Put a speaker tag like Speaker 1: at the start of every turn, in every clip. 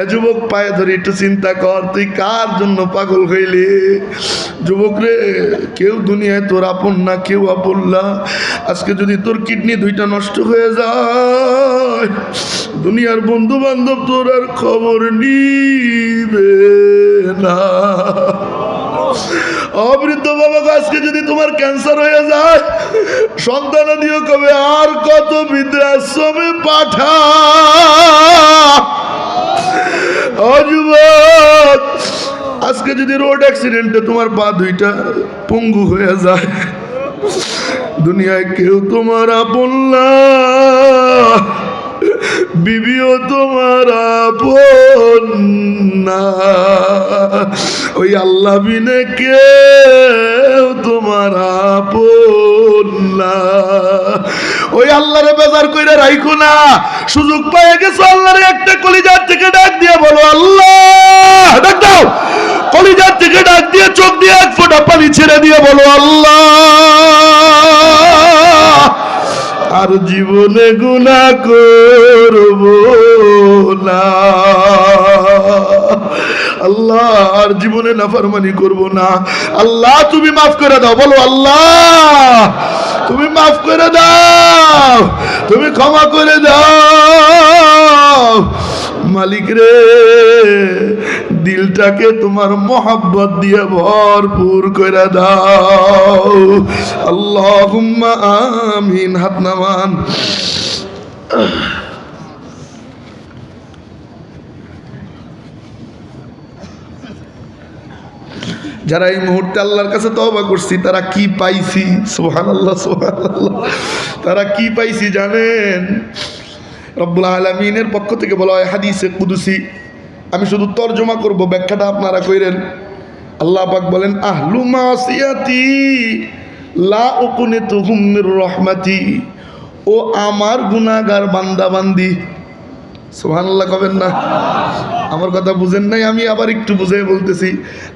Speaker 1: এ যুবক পায়ে ধরে একটু চিন্তা কর, তুই কার জন্য পাগল হইলি? যুবক রে, কেউ দুনিয়ায় তোর আপন না, কেউ আপন না। আজকে যদি তোর কিডনি দুইটা নষ্ট হয়ে যায়, দুনিয়ার বন্ধু বান্ধব তোর আর খবর নিবে না। অবৃদ্ধ বাবা আজকে যদি তোমার ক্যান্সার হয়ে যায়, সন্তান দিও কবে আর কত বৃদ্ধাশ্রমে পাঠা। ও যুবক আজকে যদি রোড অ্যাক্সিডেন্টে তোমার পা দুইটা পঙ্গু হয়ে যায়, দুনিয়ায় কেউ তোমার আপন বিবিও তোমার আপন না। ওই আল্লাহ বিনে কেউ ওই আল্লাহরে বেজার কইরা রাইখো না। সুযোগ পেয়ে গেছো আল্লাহরে, একটা কলিজার থেকে ডাক দিয়ে বলো, আল্লাহ! ডাক দাও। কলিজার থেকে ডাক দিয়ে চোখ দিয়ে এক ফোঁটা পানি ছেড়ে দিয়ে বলো, আল্লাহ! আর জীবনে গুণা করব না। আল্লাহ, আর জীবনে নাফরমানি করব না। আল্লাহ, তুমি মাফ করে দাও। বলো, আল্লাহ, তুমি মাফ করে দাও। তুমি ক্ষমা করে দাও। মালিক রে, দিলটাকে তোমার মোহাব্বত দিয়ে ভরপুর করে দাও। আল্লাহ আমিন, হাত নামান। যারা এই মুহূর্তে আল্লাহর কাছে তওবা করছি, তারা কি পাইছি? সোহান আল্লাহ সোহান আল্লাহ তারা কি পাইছি জানেন? রব্বুল আলমিনের পক্ষ থেকে বলা হয় হাদিসে কুদুসি। আমি শুধু তর্জমা করব, ব্যাখ্যাটা আপনারা কইরেন। আল্লাহ পাক বলেন, আহলু মাসিয়াতি লা উকুনে তুহুমির রহমাতি। ও আমার গুনাহগার বান্দা বান্দি সুবহানাল্লাহ কবেন না? আমার কথা বুঝেন নাই, আমি আবার একটু বুঝে বলতেছি।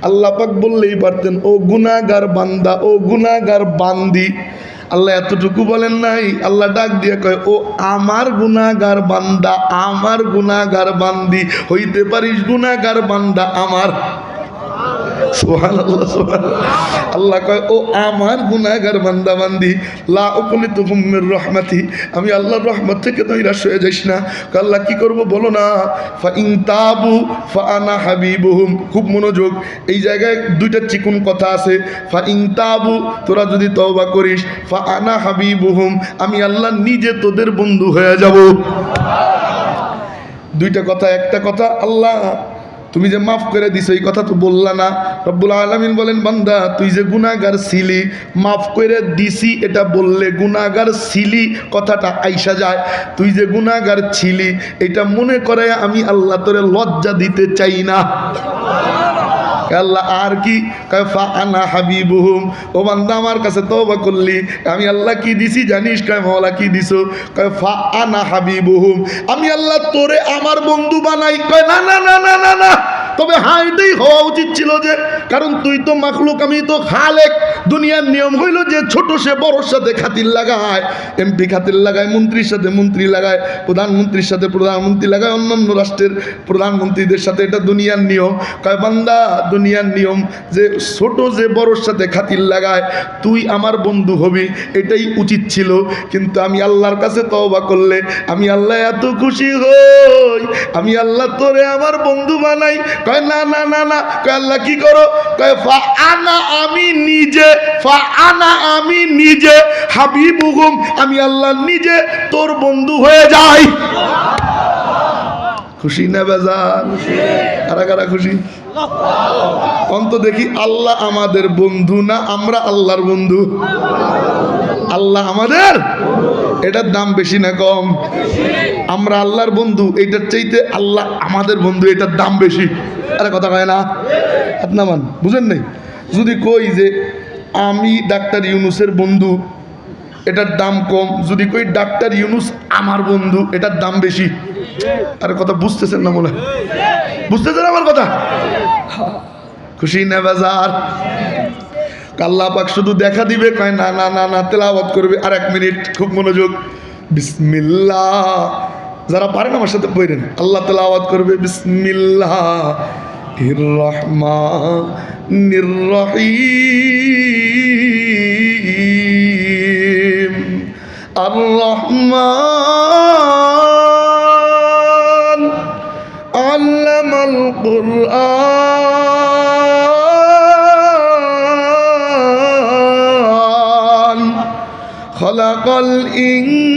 Speaker 1: আল্লাহ পাক বললেই পারতেন, ও গুনাহগার বান্দা, ও গুনাহগার বান্দি। আল্লাহ এতটুকু বলেন নাই, আল্লাহ ডাক দিয়ে কয়, ও আমার গুনাগার বান্দা, আমার গুনাগার বান্দি, হইতে পারিস গুনাগার বান্দা আমার। সুবহানাল্লাহ সুবহানাল্লাহ। আল্লাহ কয়, ও আমার গুনাহগার বান্দা বান্দি লা উকলি তুহুমের রহমাতি, আমি আল্লাহর রহমত থেকে নৈরাশ হয়ে যাইস না। আল্লাহ কি করব বলো না? ফা ইন তাবু, ফা আনা হাবিবুহুম। খুব মনোযোগ, এই জায়গায় দুইটা চিকুন কথা আছে। ফা ইন তাবু, তোরা যদি তওবা করিস। ফা আনা হাবিবুহুম, আমি আল্লাহ নিজে তোদের বন্ধু হয়ে যাব। দুইটা কথা, একটা কথা, আল্লাহ তুমি যে মাফ করে দিছো, এই কথা তো বললা না। রব্বুল আলমিন বলেন, বান্দা, তুই যে গুনাগার ছিলি, মাফ করে দিছি, এটা বললে গুনাগার ছিলি, কথাটা আইসা যায়। তুই যে গুনাগার ছিলি, এটা মনে করে আমি আল্লাহ তোরে লজ্জা দিতে চাই না। আল্লাহ আর কি? আনা হাবিবুহুম। ও বান্দা, আমার কাছে তবা করলি। আমি আল্লাহ কি দিছি জানিস? কয় মহলা কি দিছো? কয়, ফা আনা হাবিবুহুম। আমি আল্লাহ তোরে আমার বন্ধু বানাই। কয়, না না না না না না। তবে এটাই হওয়া উচিত ছিল যে, কারণ তুই তো মাখলুক, আমি তো খালেক। দুনিয়ার নিয়ম হইল যে, ছোট সে বড়োর সাথে খাতির লাগায়, এমপি খাতির লাগায়, মন্ত্রীর সাথে মন্ত্রী লাগায়, প্রধানমন্ত্রীর সাথে প্রধানমন্ত্রী লাগায়, অন্যান্য রাষ্ট্রের প্রধানমন্ত্রীদের সাথে এটা দুনিয়ার নিয়ম। কয়, বান্দা, দুনিয়ার নিয়ম যে, ছোট যে বড়োর সাথে খাতির লাগায়, তুই আমার বন্ধু হবি, এটাই উচিত ছিল। কিন্তু আমি আল্লাহর কাছে তওবা করলে, আমি আল্লাহ এত খুশি হই, আমি আল্লাহ তোরে আমার বন্ধু বানাই কয়, না না না না। কয়, আল্লাহ, কি করো? কয় ফা আনা আমি নিজে ফা আনা আমি নিজে, হাবিবুহুম, আমি আল্লাহ নিজে, তোর বন্ধু হয়ে যাই। খুশি না বেজার? কারা কারা খুশি? অন্ত দেখি আল্লাহ আমাদের বন্ধু না আমরা আল্লাহর বন্ধু? আল্লাহ আমাদের? এটার দাম বেশি না কম? আমরা আল্লাহর বন্ধু, এটার চাইতে আল্লাহ আমাদের বন্ধু, এটার দাম বেশি। আরে কথা কয় না। আপনামান বুঝেন নাই? যদি কই যে আমি ডাক্তার ইউনুসের বন্ধু, এটার দাম কম। যদি কই ডাক্তার ইউনুস আমার বন্ধু, এটার দাম বেশি। আরে কথা বুঝতেছেন না মনে বুঝতেছেন আমার কথা? খুশি না বাজার? আল্লাহ পাক শুধু দেখা দিবে, কয় না না না না, তেলাওয়াত করবে। আর এক মিনিট, খুব মনোযোগ। বিসমিল্লাহ। যারা পারেন আমার সাথে পড়েন। আল্লাহ তালা আওয়াজ করবে, বিসমিল্লাহ। الرحمن الرحيم الرحمن علم القرآن خلق الإنسان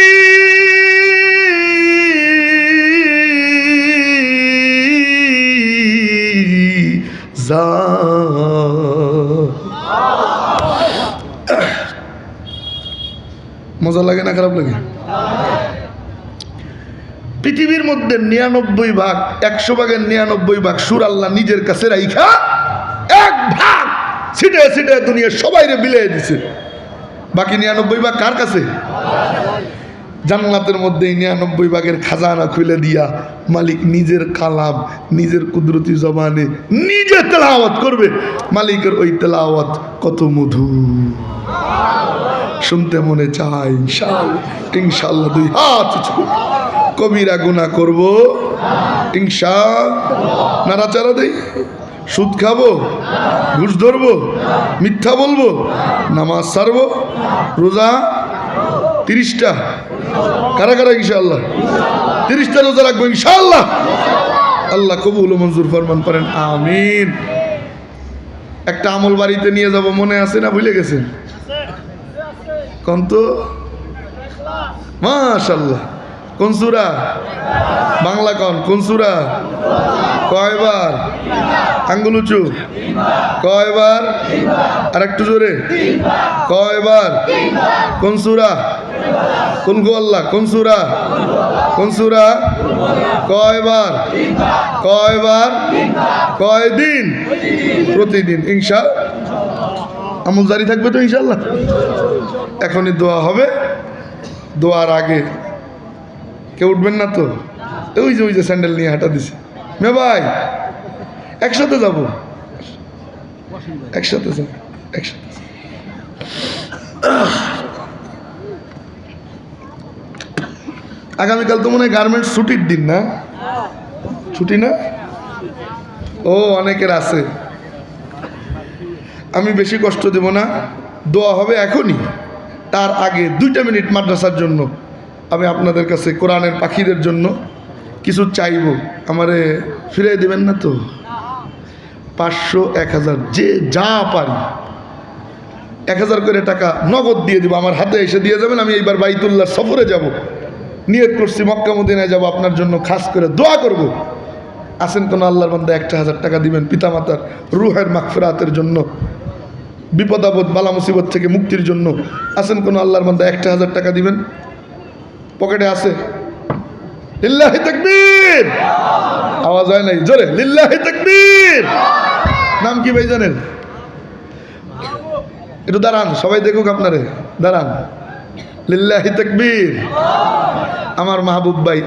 Speaker 1: মজা লাগে না, খারাপ লাগে? পৃথিবীর মধ্যে নিরানব্বই ভাগ, একশো ভাগের নিরানব্বই ভাগ সুর আল্লাহ নিজের কাছে রাইখা। এক ভাগ! ছিটে ছিটে দুনিয়া সবাইরে বিলিয়ে দিছে। বাকি নিরানব্বই ভাগ কার কাছে? জান্নাতের মধ্যে নিরানব্বই ভাগের খাজানা খুলে দিয়া মালিক নিজের কালাম, নিজের কুদরতি জবানে নিজে তেলাওয়াত করবে। মালিকের ওই তেলাওয়াত কত মধু শুনতে মনে চাই ইনশাআল্লাহ দুই হাত কবিরা গুণা করব। ইনশা নাড়াচাড়া দেই। সুদ খাব, ঘুষ ধরবো, মিথ্যা বলব, নামাজ সারবো, রোজা তিরিশটা। কারা কারা ইনশাআল্লাহ? তিরিশটা রোজা রাখব ইনশাআল্লাহ। আল্লাহ কবুল মঞ্জুর ফরমান পারেন আমিন। একটা আমল বাড়িতে নিয়ে যাব, মনে আছে না ভুলে গেছেন? কন্ত? মাশাল্লাহ কোন সুরা? বাংলা কন? কোন সুরা? কয়বার? আঙ্গুল উঁচু। কয়বার? আর একটু জোরে। কয়বার? কোন সুরা? কোন গো আল্লাহ? কোন সুরা? কোন সুরা? কয়বার? কয়বার? কয়দিন? প্রতিদিন, ইনশা আমল জারি থাকবে তো ইনশাল্লাহ এখনই দোয়া হবে। দোয়ার আগে কেউ উঠবেন না তো? ওই যে ওই যে স্যান্ডেল নিয়ে হাঁটা দিছে। মে ভাই, একসাথে যাব। একসাথে যাব, একসাথে আগামীকাল তো মনে হয় গার্মেন্টস ছুটির দিন না? ছুটি না? ও, অনেকের আছে। আমি বেশি কষ্ট দেব না। দোয়া হবে এখনই। তার আগে দুইটা মিনিট মাদ্রাসার জন্য। আমি আপনাদের কাছে কোরআনের পাখিদের জন্য কিছু চাইব। আমারে ফিরে দেবেন না তো? পাঁচশো, এক হাজার, যে যা পারি। এক হাজার করে টাকা নগদ দিয়ে দিব। আমার হাতে এসে দিয়ে যাবেন, আমি এইবার বাইতুল্লাহ সফরে যাব। নিয়ত করছি, মক্কা মদিনায় যাব, আপনার জন্য খাস করে দোয়া করব। আসেন কোনো আল্লাহর বান্দা, একটা হাজার টাকা দিবেন পিতামাতার রুহের মাগফিরাতের জন্য বিপদাবদ বালা মুসিবত থেকে মুক্তির জন্য। আসেন কোনো আল্লাহর বান্দা, একটা হাজার টাকা দিবেন? পকেটে আছে। লিল্লাহি তাকবীর। আওয়াজ হয় নাই, জোরে। লিল্লাহি তাকবীর। নাম কি ভাই জানেন? একটু দাঁড়ান, সবাই দেখুক আপনারে। দাঁড়ান। লিল্লাহি তাকবীর। আমার মাহবুব ভাই